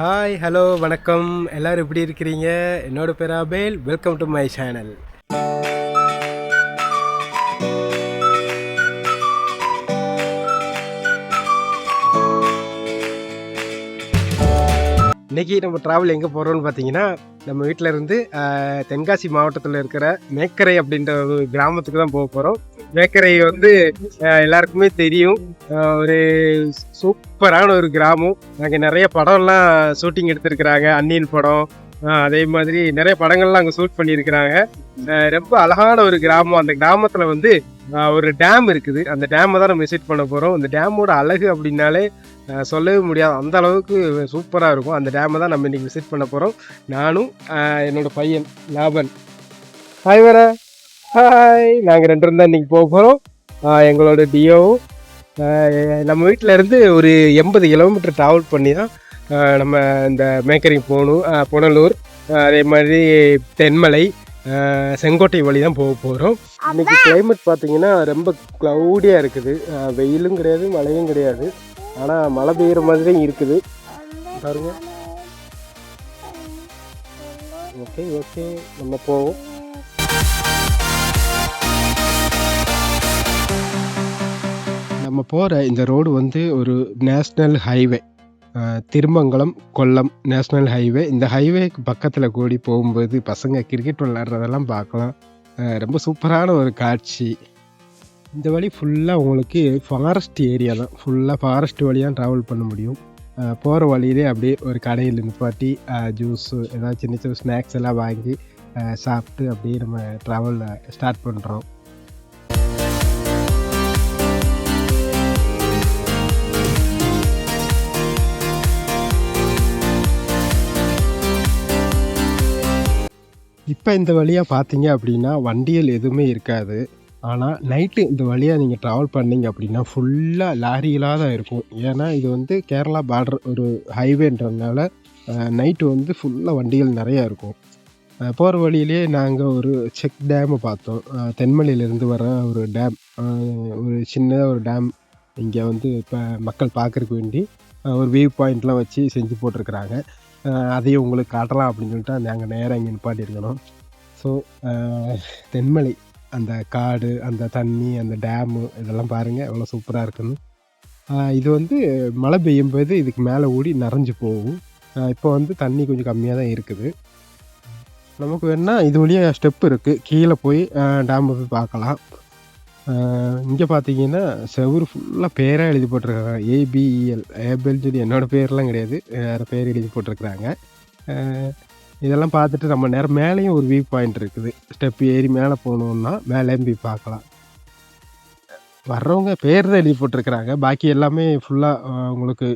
Hi hello வணக்கம். எல்லாரும் எப்படி இருக்கிறீங்க? என்னோட பேர் Abel. Welcome to my channel இன்னைக்கு நம்ம ட்ராவல் எங்கே போகிறோம்னு பார்த்தீங்கன்னா நம்ம வீட்டில் இருந்து தென்காசி மாவட்டத்தில் இருக்கிற மேக்கரை அப்படின்ற ஒரு கிராமத்துக்கு தான் போக போகிறோம் மேக்கரை வந்து எல்லாருக்குமே தெரியும். ஒரு சூப்பரான ஒரு கிராமம். அங்கே நிறைய படம்லாம் ஷூட்டிங் எடுத்திருக்கிறாங்க. அன்னியன் படம் அதே மாதிரி நிறைய படங்கள்லாம் அங்கே ஷூட் பண்ணியிருக்கிறாங்க. ரொம்ப அழகான ஒரு கிராமம். அந்த கிராமத்தில் வந்து ஒரு டேம் இருக்குது. அந்த டேமை தான் நம்ம விசிட் பண்ண போகிறோம் அந்த டேமோட அழகு அப்படின்னாலே சொல்லவே முடியாது. அந்த அளவுக்கு சூப்பராக இருக்கும். அந்த டேமை தான் நம்ம இன்னைக்கு விசிட் பண்ண போகிறோம் நானும் ஆஹ், என்னோட பையன் லாபன். ஹாய் வர ஹாய் நாங்கள் ரெண்டு தான் இன்னைக்கு போக போகிறோம் எங்களோட டியோவும் நம்ம வீட்டில் இருந்து ஒரு எண்பது கிலோமீட்டர் ட்ராவல் பண்ணி தான் நம்ம இந்த மேக்கரிங் போகணும். புனலூர் அதே மாதிரி தென்மலை செங்கோட்டை வழி தான் போக போகிறோம் இன்னைக்கு கிளைமேட் பார்த்தீங்கன்னா ரொம்ப க்ளவுடியாக இருக்குது. வெயிலும் கிடையாது மழையும் கிடையாது. ஆனால் மழை பெய்யுற மாதிரியும் இருக்குது. பாருங்க. Okay okay. நம்ம போவோம். நம்ம போகிற இந்த ரோடு வந்து ஒரு national highway. Thirumangalam Kollam national highway. இந்த ஹைவேக்கு பக்கத்தில் கூடி போகும்போது பசங்க கிரிக்கெட் விளாட்றதெல்லாம் பார்க்கலாம். ரொம்ப சூப்பரான ஒரு காட்சி. இந்த வழி ஃபுல்லாக உங்களுக்கு ஃபாரஸ்ட் ஏரியா தான். ஃபுல்லாக ஃபாரஸ்ட் வழியாக ட்ராவல் பண்ண முடியும். போகிற வழியிலே அப்படியே ஒரு கடையில் நிப்பாட்டி ஜூஸு ஏதாவது சின்ன சின்ன ஸ்நாக்ஸ் எல்லாம் வாங்கி சாப்பிட்டு அப்படியே நம்ம ட்ராவல் ஸ்டார்ட் பண்ணுறோம் இப்போ இந்த வழியாக பார்த்தீங்க அப்படின்னா வண்டிகள் எதுவுமே இருக்காது. ஆனால் நைட்டு இந்த வழியாக நீங்கள் ட்ராவல் பண்ணீங்க அப்படின்னா ஃபுல்லாக லாரிகளாக தான் இருக்கும். ஏன்னா இது வந்து கேரளா பார்டர் ஒரு ஹைவேன்றதுனால நைட்டு வந்து ஃபுல்லாக வண்டிகள் நிறையா இருக்கும். போகிற வழியிலே நாங்கள் ஒரு செக் டேமை பார்த்தோம். தென்மலையிலேருந்து வர ஒரு டேம் ஒரு சின்ன ஒரு டேம் இங்கே வந்து இப்போ மக்கள் பார்க்குறக்கு வேண்டி ஒரு வியூ பாயிண்ட்லாம் வச்சு செஞ்சு போட்டிருக்கிறாங்க. அதையும் உங்களுக்கு காட்டலாம் அப்படின்னு சொல்லிட்டு நாங்கள் நேராக இங்கே நிப்பாட்டியிருக்கணும் ஸோ தென்மலை. அந்த காடு அந்த தண்ணி அந்த டேமு இதெல்லாம் பாருங்கள் எவ்வளோ சூப்பராக இருக்குன்னு. இது வந்து மழை பெய்யும் போது இதுக்கு மேலே ஓடி நிறைஞ்சு போகும். இப்போ வந்து தண்ணி கொஞ்சம் கம்மியாக தான் இருக்குது. நமக்கு வேணால் இது வழியாக ஸ்டெப் இருக்குது கீழே போய் டேமை போய் பார்க்கலாம். இங்கே பார்த்தீங்கன்னா செவுரு ஃபுல்லாக பேராக எழுதி போட்டிருக்காங்க. ஏபிஇஎல் ஏபிஎல் e, சொல்லி என்னோட பேர்லாம் கிடையாது. வேறு பேர் எழுதி போட்டிருக்கிறாங்க. இதெல்லாம் பார்த்துட்டு நம்ம நேரம் மேலேயும் ஒரு வியூ பாயிண்ட் இருக்குது. ஸ்டெப் ஏறி மேலே போகணுன்னா மேலேயும் போய் பார்க்கலாம். வர்றவங்க பேர் தான் எழுதி போட்டிருக்கிறாங்க. பாக்கி எல்லாமே ஃபுல்லாக உங்களுக்கு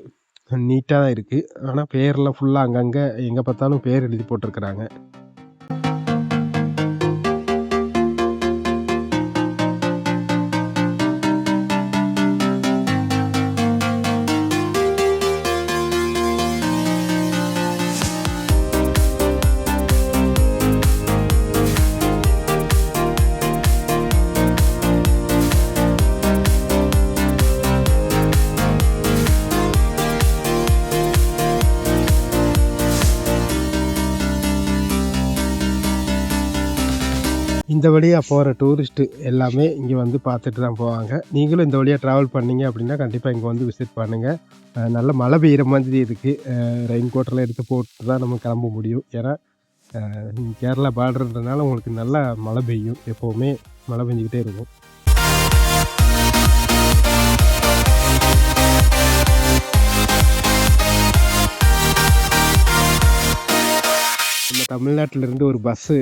நீட்டாக தான் இருக்குது ஆனால் பேரெலாம் ஃபுல்லாக அங்கங்கே எங்கே பார்த்தாலும் பேர் எழுதி போட்டிருக்கிறாங்க. இந்த வழியாக போகிற டூரிஸ்ட்டு எல்லாமே இங்கே வந்து பார்த்துட்டு தான் போவாங்க. நீங்களும் இந்த வழியாக ட்ராவல் பண்ணீங்க அப்படின்னா கண்டிப்பாக இங்கே வந்து விசிட் பண்ணுங்கள் நல்ல மழை பெய்கிற மாதிரி இருக்குது ரெயின் கோட்டெல்லாம் எடுத்து போட்டு தான் நம்ம கிளம்ப முடியும். ஏன்னா கேரளா பார்டர்ன்றதுனால உங்களுக்கு நல்லா மழை பெய்யும். எப்போவுமே மழை பெஞ்சிக்கிட்டே இருக்கும். நம்ம தமிழ்நாட்டிலேருந்து ஒரு பஸ்ஸு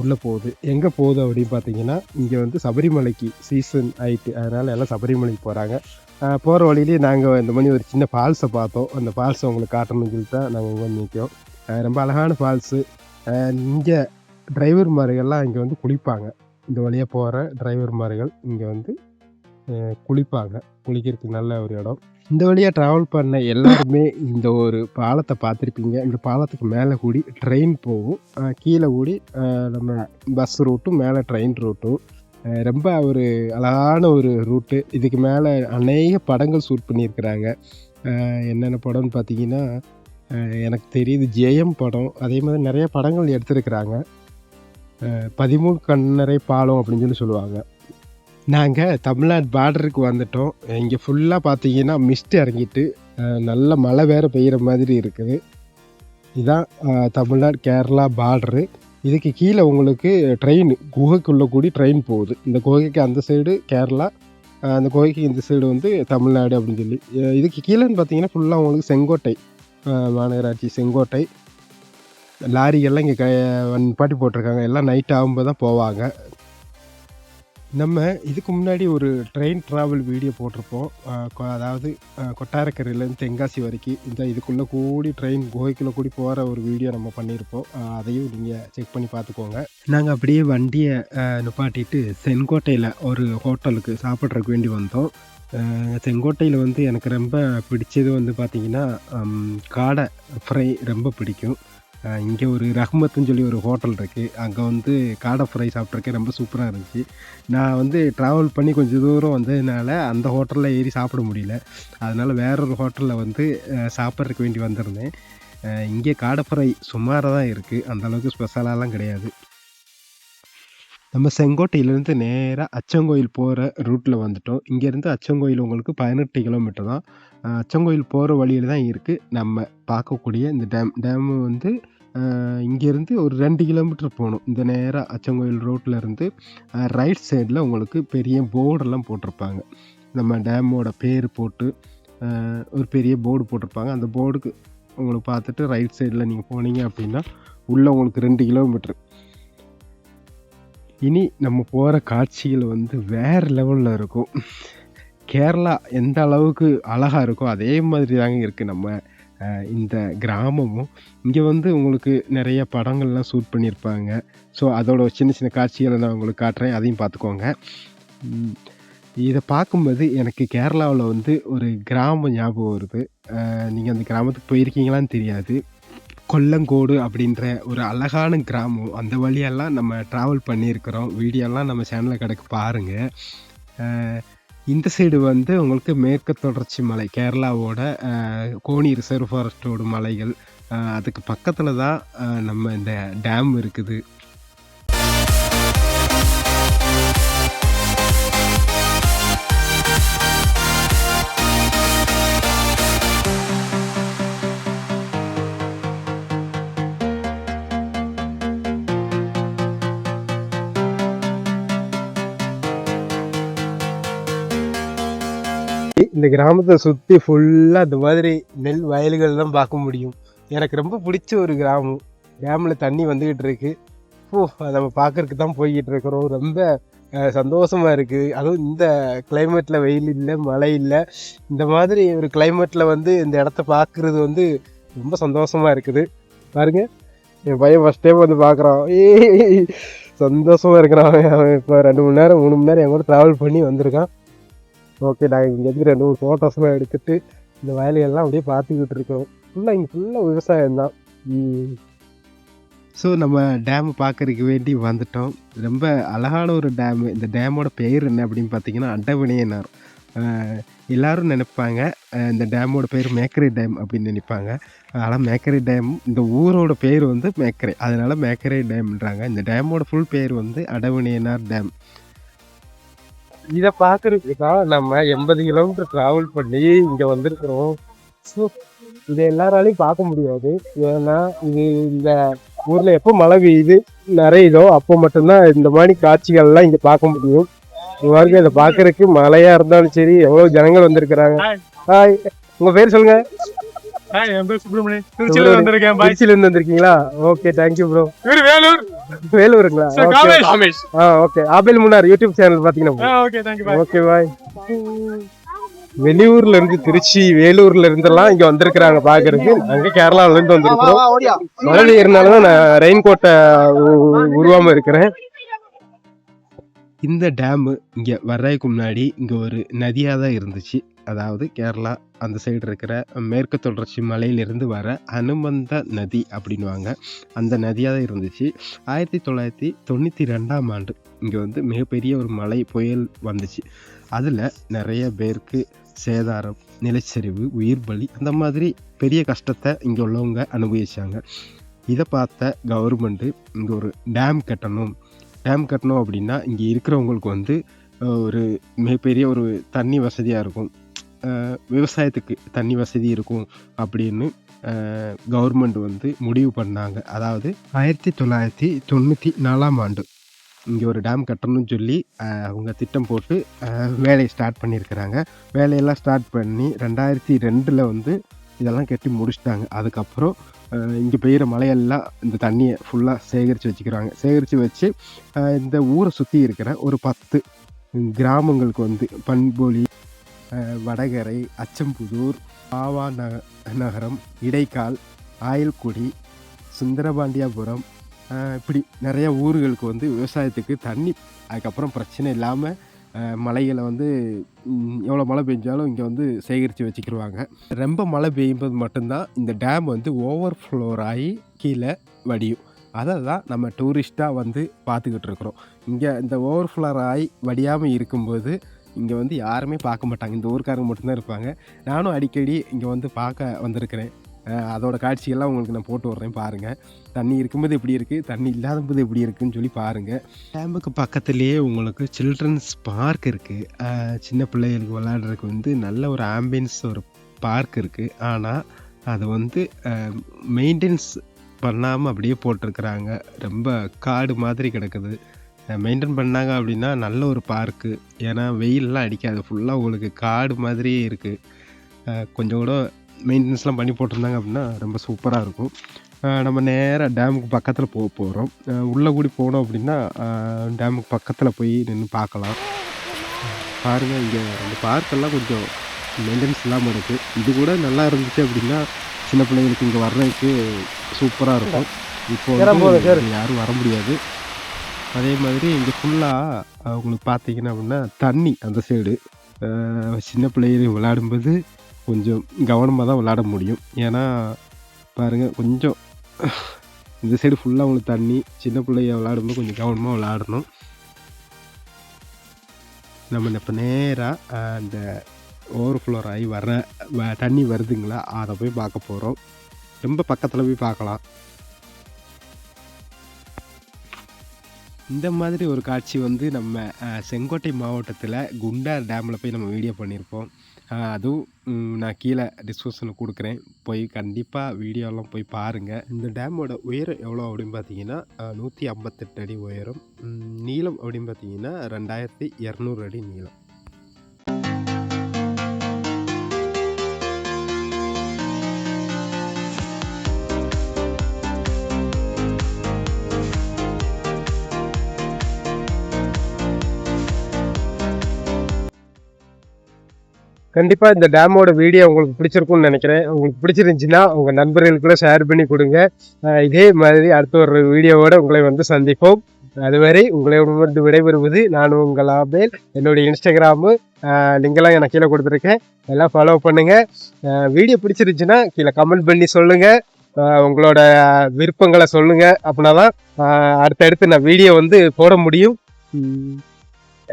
உள்ளே போகுது. எங்கே போகுது அப்படின்னு பார்த்தீங்கன்னா இங்கே வந்து சபரிமலைக்கு சீசன் ஆயிட்டு அதனால் எல்லாம் சபரிமலைக்கு போகிறாங்க போகிற வழியிலேயே நாங்கள் இந்த மாதிரி ஒரு சின்ன ஃபால்ஸை பார்த்தோம். அந்த ஃபால்ஸை உங்களுக்கு காட்டணும்னு சொல்லிட்டு தான் நாங்கள் இங்கே வந்து நிற்கிறோம் ரொம்ப அழகான ஃபால்ஸு இங்கே டிரைவர் மாதிரிகள்லாம் இங்கே வந்து குளிப்பாங்க. இந்த வழியாக போகிற டிரைவர் மாதிரிகள் இங்கே வந்து குளிப்பாங்க. குளிக்கிறதுக்கு நல்ல ஒரு இடம். இந்த வழியாக ட்ராவல் பண்ண எல்லாருமே இந்த ஒரு பாலத்தை பார்த்துருப்பீங்க. இந்த பாலத்துக்கு மேலே கூடி ட்ரெயின் போகும். கீழே கூடி நம்ம பஸ் ரூட்டும் மேலே ட்ரெயின் ரூட்டும் ரொம்ப ஒரு அழகான ஒரு ரூட்டு இதுக்கு மேலே அநேக படங்கள் ஷூட் பண்ணியிருக்கிறாங்க. என்னென்ன படம்னு பார்த்தீங்கன்னா எனக்கு தெரியுது ஜெயம் படம். அதே மாதிரி நிறைய படங்கள் எடுத்திருக்கிறாங்க. பதிமூணு கண்ணரை பாலம் அப்படின்னு சொல்லி சொல்லுவாங்க. நாங்கள் தமிழ்நாடு பார்டருக்கு வந்துட்டோம். இங்கே ஃபுல்லாக பார்த்தீங்கன்னா மிஸ்ட் இறங்கிட்டு நல்ல மழை வேறு பெய்கிற மாதிரி இருக்குது. இதான் தமிழ்நாடு கேரளா பார்டரு இதுக்கு கீழே உங்களுக்கு ட்ரெயின் குகைக்குள்ளே கூடி ட்ரெயின் போகுது. இந்த குகைக்கு அந்த சைடு கேரளா அந்த குகைக்கு இந்த சைடு வந்து தமிழ்நாடு அப்படின்னு சொல்லி. இதுக்கு கீழேன்னு பார்த்தீங்கன்னா ஃபுல்லாக உங்களுக்கு செங்கோட்டை மாநகராட்சி செங்கோட்டை. லாரிகள்லாம் இங்கே க பாட்டி போட்டிருக்காங்க. எல்லாம் நைட் ஆகும்போது தான் போவாங்க. நம்ம இதுக்கு முன்னாடி ஒரு ட்ரெயின் ட்ராவல் வீடியோ போட்டிருப்போம். அஹ் கொ- அதாவது அஹ், கொட்டாரக்கரையிலேருந்து தென்காசி வரைக்கும் இந்த இதுக்குள்ளே கூடி ட்ரெயின் குகைக்குள்ளே கூடி போகிற ஒரு வீடியோ நம்ம பண்ணியிருப்போம் அஹ், அதையும் நீங்கள் செக் பண்ணி பார்த்துக்கோங்க. நாங்கள் அப்படியே வண்டியை அஹ், நிப்பாட்டிட்டு செங்கோட்டையில் ஒரு ஹோட்டலுக்கு சாப்பிட்றதுக்கு வேண்டி வந்தோம். செங்கோட்டையில் வந்து எனக்கு ரொம்ப பிடிச்சது வந்து பார்த்திங்கன்னா காடை ஃப்ரை ரொம்ப பிடிக்கும். இங்கே ஒரு ரஹ்மத்துன்னு சொல்லி ஒரு ஹோட்டல் இருக்குது அங்கே வந்து காடை ஃப்ரை சாப்பிட்றக்கே ரொம்ப சூப்பராக இருந்துச்சு. நான் வந்து ட்ராவல் பண்ணி கொஞ்சம் தூரம் வந்ததுனால அந்த ஹோட்டலில் ஏறி சாப்பிட முடியல. அதனால் வேற ஒரு ஹோட்டலில் வந்து சாப்பிட்றதுக்கு வேண்டி வந்திருந்தேன். இங்கே காடை ஃப்ரை சுமாராக தான் இருக்குது அந்தளவுக்கு ஸ்பெஷலாலாம் கிடையாது. நம்ம செங்கோட்டையிலேருந்து நேராக அச்சங்கோயில் போகிற ரூட்டில் வந்துட்டோம். இங்கேருந்து அச்சங்கோயில் உங்களுக்கு பதினெட்டு கிலோமீட்டர் தான். அச்சங்கோயில் போகிற வழியில் தான் இருக்குது நம்ம பார்க்கக்கூடிய இந்த டேம். டேமு வந்து இங்கேருந்து ஒரு ரெண்டு கிலோமீட்டர் போகணும். இந்த நேராக அச்சங்கோயில் ரோட்டில் இருந்து ரைட் சைடில் உங்களுக்கு பெரிய போர்டெல்லாம் போட்டிருப்பாங்க. நம்ம டேமோட பேர் போட்டு ஒரு பெரிய போர்டு போட்டிருப்பாங்க. அந்த போர்டுக்கு உங்களுக்கு பார்த்துட்டு ரைட் சைடில் நீங்கள் போனீங்க அப்படின்னா உள்ளே உங்களுக்கு ரெண்டு கிலோமீட்ரு இனி நம்ம போகிற காட்சிகள் வந்து வேறு லெவலில் இருக்கும். கேரளா எந்த அளவுக்கு அழகாக இருக்கோ அதே மாதிரி தாங்க இருக்குது நம்ம இந்த கிராமமும். இங்கே வந்து உங்களுக்கு நிறைய படங்கள்லாம் ஷூட் பண்ணியிருப்பாங்க. ஸோ அதோட சின்ன சின்ன காட்சிகளை நான் உங்களுக்கு காட்டுறேன். அதையும் பார்த்துக்கோங்க. இதை பார்க்கும்போது எனக்கு கேரளாவில் வந்து ஒரு கிராமம் ஞாபகம் வருது. நீங்கள் அந்த கிராமத்துக்கு போயிருக்கீங்களான்னு தெரியாது. கொல்லங்கோடு அப்படின்ற ஒரு அழகான கிராமம். அந்த வழியெல்லாம் நம்ம ட்ராவல் பண்ணியிருக்கிறோம். வீடியோலாம் நம்ம சேனலில் கிடக்கு பாருங்கள் இந்த சைடு வந்து உங்களுக்கு மேற்கு தொடர்ச்சி மலை கேரளாவோட கோணி ரிசர்வ் ஃபாரஸ்டோட மலைகள். அதுக்கு பக்கத்தில் தான் நம்ம இந்த டேம் இருக்குது. இந்த கிராமத்தை சுற்றி ஃபுல்லாக இந்த மாதிரி நெல் வயல்கள் தான் பார்க்க முடியும். எனக்கு ரொம்ப பிடிச்ச ஒரு கிராமம். டேமில் தண்ணி வந்துக்கிட்டு இருக்கு. ஓ அதை நம்ம பார்க்கறதுக்கு தான் போய்கிட்டு இருக்கிறோம். ரொம்ப சந்தோஷமாக சந்தோஷமா இருக்குது அதுவும் இந்த கிளைமேட்டில் வெயில் இல்லை மழை இல்லை. இந்த மாதிரி ஒரு கிளைமேட்டில் வந்து இந்த இடத்த பார்க்குறது வந்து ரொம்ப சந்தோஷமாக இருக்குது. பாருங்கள் என் பையன் ஃபஸ்ட் டைம் வந்து பார்க்குறான். ஏய் சந்தோஷமாக இருக்கிறான். அவன் இப்போ ரெண்டு மணி நேரம் மூணு மணி நேரம் என் கூட ட்ராவல் பண்ணி வந்திருக்கான். ஓகே நாங்கள் இங்கேருந்து ரெண்டு மூணு ஃபோட்டோஸ்லாம் எடுத்துகிட்டு இந்த வயலையெல்லாம் அப்படியே பார்த்துக்கிட்டு இருக்கோம். ஃபுல்லாக இங்கே ஃபுல்லாக விவசாயம் தான். ஸோ நம்ம டேம் பார்க்கறதுக்கு வேண்டி வந்துட்டோம். ரொம்ப அழகான ஒரு டேமு இந்த டேமோட பெயர் என்ன அப்படின்னு பார்த்தீங்கன்னா அண்டவினையனார் எல்லோரும் நினைப்பாங்க இந்த டேமோட பேர் மேக்கரை டேம் அப்படின்னு நினைப்பாங்க. ஆனால் மேக்கரை டேம் இந்த ஊரோட பேர் வந்து மேக்கரை. அதனால மேக்கரை டேம்ன்றாங்க இந்த டேமோட ஃபுல் பேர் வந்து அடவினையனார் டேம் இதை பார்க்கறதுக்காக நம்ம எண்பது கிலோமீட்டர் ட்ராவல் பண்ணி இங்கே வந்திருக்கிறோம். ஸோ இதை எல்லாராலையும் பார்க்க முடியாது. ஏன்னா இது இந்த ஊரில் எப்போ மழை பெய்யுது நிறையுதோ அப்போ மட்டும்தான் இந்த மாதிரி காட்சிகள்லாம் இங்கே பார்க்க முடியும். பாருங்க இதை பார்க்கறதுக்கு மழையா இருந்தாலும் சரி எவ்வளோ ஜனங்கள் வந்திருக்கிறாங்க. ஹாய் உங்கள் பேர் சொல்லுங்க. ஹாய் என் பேர் சுப்பிரமணியன். திருச்சியில வந்திருக்கேன். பாய் திருச்சியிலேருந்து வந்திருக்கீங்களா? Okay thank you bro Vellore. வேலூருங்களா? Kamesh ah okay Abel Munnar YouTube channel பார்த்தீங்கன்னா okay thank you bye okay bye வெளியூர்ல இருந்து திருச்சி வேலூர்ல இருந்தெல்லாம் இங்க வந்திருக்கிறாங்க பாக்குறதுக்கு. அங்க கேரளால இருந்து வந்திருக்கிறோம். மழை பெய்யறதுனாலதான் நான் ரெயின் கோட்டை உருவாம இருக்கிறேன். இந்த டேமு இங்கே வர்றதுக்கு முன்னாடி இங்கே ஒரு நதியாக தான் இருந்துச்சு. அதாவது கேரளா அந்த சைடு இருக்கிற மேற்கு தொடர்ச்சி மலையிலிருந்து வர அனுமந்த நதி அப்படின்வாங்க அந்த நதியாக தான் இருந்துச்சு. ஆயிரத்தி தொள்ளாயிரத்தி தொண்ணூற்றி ரெண்டாம் ஆண்டு இங்கே வந்து மிகப்பெரிய ஒரு மலை புயல் வந்துச்சு. அதில் நிறைய பேருக்கு சேதாரம் நிலச்சரிவு உயிர் பலி அந்த மாதிரி பெரிய கஷ்டத்தை இங்கே உள்ளவங்க அனுபவிச்சாங்க. இதை பார்த்த கவர்மெண்ட்டு இங்கே ஒரு டேம் கட்டணும். டேம் கட்டணும் அப்படின்னா இங்கே இருக்கிறவங்களுக்கு வந்து ஒரு மிகப்பெரிய ஒரு தண்ணி வசதியாக இருக்கும். விவசாயத்துக்கு தண்ணி வசதி இருக்கும் அப்படின்னு கவர்மெண்ட் வந்து முடிவு பண்ணாங்க. அதாவது ஆயிரத்தி தொள்ளாயிரத்தி தொண்ணூற்றி நாலாம் ஆண்டு இங்கே ஒரு டேம் கட்டணும்னு சொல்லி அவங்க திட்டம் போட்டு வேலையை ஸ்டார்ட் பண்ணியிருக்கிறாங்க. வேலையெல்லாம் ஸ்டார்ட் பண்ணி ரெண்டாயிரத்தி ரெண்டில் வந்து இதெல்லாம் கட்டி முடிச்சிட்டாங்க. அதுக்கப்புறம் இங்கே பெய்கிற மழையெல்லாம் இந்த தண்ணியை ஃபுல்லாக சேகரித்து வச்சுக்கிறாங்க. சேகரித்து வச்சு இந்த ஊரை சுற்றி இருக்கிற ஒரு பத்து கிராமங்களுக்கு வந்து பண்பொலி வடகரை அச்சம்புதூர் ஆவா ந நகரம் இடைக்கால் ஆயல்குடி சுந்தரபாண்டியாபுரம் இப்படி நிறைய ஊர்களுக்கு வந்து விவசாயத்துக்கு தண்ணி அதுக்கப்புறம் பிரச்சனை இல்லாமல் மலைகளை வந்து எவ்வளோ மழை பெஞ்சாலும் இங்கே வந்து சேகரித்து வச்சுக்கிடுவாங்க ரொம்ப மழை பெய்யும்போது மட்டும்தான் இந்த டேம் வந்து ஓவர் ஃப்ளோர் ஆகி கீழே வடியும். அதை தான் நம்ம டூரிஸ்ட்டாக வந்து பார்த்துக்கிட்டு இருக்கிறோம். இங்கே இந்த ஓவர் ஃப்ளோர் ஆகி வடியாமல் இருக்கும்போது இங்கே வந்து யாருமே பார்க்க மாட்டாங்க. இந்த ஊருக்காரங்க மட்டும்தான் இருப்பாங்க. நானும் அடிக்கடி இங்கே வந்து பார்க்க வந்திருக்கிறேன். அதோடய அதோட காட்சியெல்லாம் உங்களுக்கு நான் போட்டு விட்றேன் பாருங்கள் தண்ணி இருக்கும்போது எப்படி இருக்குது தண்ணி இல்லாத போது எப்படி இருக்குதுன்னு சொல்லி பாருங்கள் டேமுக்கு பக்கத்துலேயே உங்களுக்கு சில்ட்ரன்ஸ் பார்க் இருக்குது சின்ன பிள்ளைகளுக்கு விளையாடுறதுக்கு வந்து நல்ல ஒரு ஆம்பியன்ஸ் ஒரு பார்க் இருக்குது ஆனால் அதை வந்து மெயின்டெனன்ஸ் பண்ணாமல் அப்படியே போட்டிருக்கிறாங்க. ரொம்ப காடு மாதிரி கிடக்குது. மெயின்டைன் பண்ணாங்க அப்படின்னா நல்ல ஒரு பார்க்கு ஏன்னா வெயிலெலாம் அடிக்காது. ஃபுல்லாக உங்களுக்கு காடு மாதிரியே இருக்குது கொஞ்சம் கூட மெயின்டெனன்ஸ்லாம் பண்ணி போட்டிருந்தாங்க அப்படின்னா ரொம்ப சூப்பராக இருக்கும். நம்ம நேராக டேமுக்கு பக்கத்தில் போக போகிறோம் உள்ளே கூடி போனோம் அப்படின்னா டேமுக்கு பக்கத்தில் போய் நின்று பார்க்கலாம். பாருங்கள் இங்கே அந்த பார்க்கெல்லாம் கொஞ்சம் மெயின்டெனன்ஸ் இல்லாமல் இருக்குது இது கூட நல்லா இருந்துச்சு அப்படின்னா சின்ன பிள்ளைங்களுக்கு இங்கே வர்றதுக்கு சூப்பராக இருக்கும். இப்போ யாரும் வர முடியாது. அதே மாதிரி இங்கே ஃபுல்லாக உங்களுக்கு பார்த்தீங்கன்னா அப்படின்னா தண்ணி அந்த சைடு சின்ன பிள்ளைகள் விளையாடும்போது கொஞ்சம் கவனமாக தான் விளையாட முடியும். ஏன்னா பாருங்கள் கொஞ்சம் இந்த சைடு ஃபுல்லாக உங்களுக்கு தண்ணி சின்ன பிள்ளைய விளையாடும்போது கொஞ்சம் கவனமாக விளையாடணும். நம்ம இப்போ நேராக அந்த ஓவர்ஃப்ளோர் ஆகி வர வ- தண்ணி வருதுங்களா? அதை போய் பார்க்க போகிறோம் ரொம்ப பக்கத்தில் போய் பார்க்கலாம். இந்த மாதிரி ஒரு காட்சி வந்து நம்ம செங்கோட்டை மாவட்டத்தில் குண்டார் டேமில் போய் நம்ம வீடியோ பண்ணியிருப்போம் அதுவும் நான் கீழே டிஸ்கிரிப்ஷனில் கொடுக்குறேன். போய் கண்டிப்பாக வீடியோலாம் போய் பாருங்கள் இந்த டேமோட உயரம் எவ்வளோ அப்படின்னு பார்த்தீங்கன்னா நூற்றி ஐம்பத்தெட்டு அடி உயரம். நீளம் அப்படின்னு பார்த்தீங்கன்னா ரெண்டாயிரத்தி இரநூறு அடி நீளம். கண்டிப்பாக இந்த டேமோட வீடியோ உங்களுக்கு பிடிச்சிருக்கும்னு நினைக்கிறேன். உங்களுக்கு பிடிச்சிருந்துச்சின்னா உங்கள் நண்பர்களுக்குள்ள ஷேர் பண்ணி கொடுங்க. இதே மாதிரி அடுத்த ஒரு வீடியோவோடு உங்களை வந்து சந்திப்போம். அதுவரை உங்களை வந்து விடைபெறுவது நான் உங்கள் ஆபேல். என்னுடைய இன்ஸ்டாகிராமு லிங்கெல்லாம் எனக்கு கீழே கொடுத்துருக்கேன். எல்லாம் ஃபாலோ பண்ணுங்கள் வீடியோ பிடிச்சிருந்துச்சுன்னா கீழே கமெண்ட் பண்ணி சொல்லுங்கள் உங்களோட விருப்பங்களை சொல்லுங்கள் அப்படின்னா தான் அடுத்தடுத்து நான் வீடியோ வந்து போட முடியும்.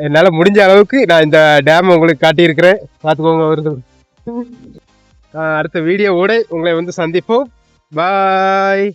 என்னால் முடிஞ்ச அளவுக்கு நான் இந்த டேம் உங்களுக்கு காட்டியிருக்கிறேன். பார்த்துக்கோங்க வருது அடுத்த வீடியோவோட உங்களை வந்து சந்திப்போம். பாய்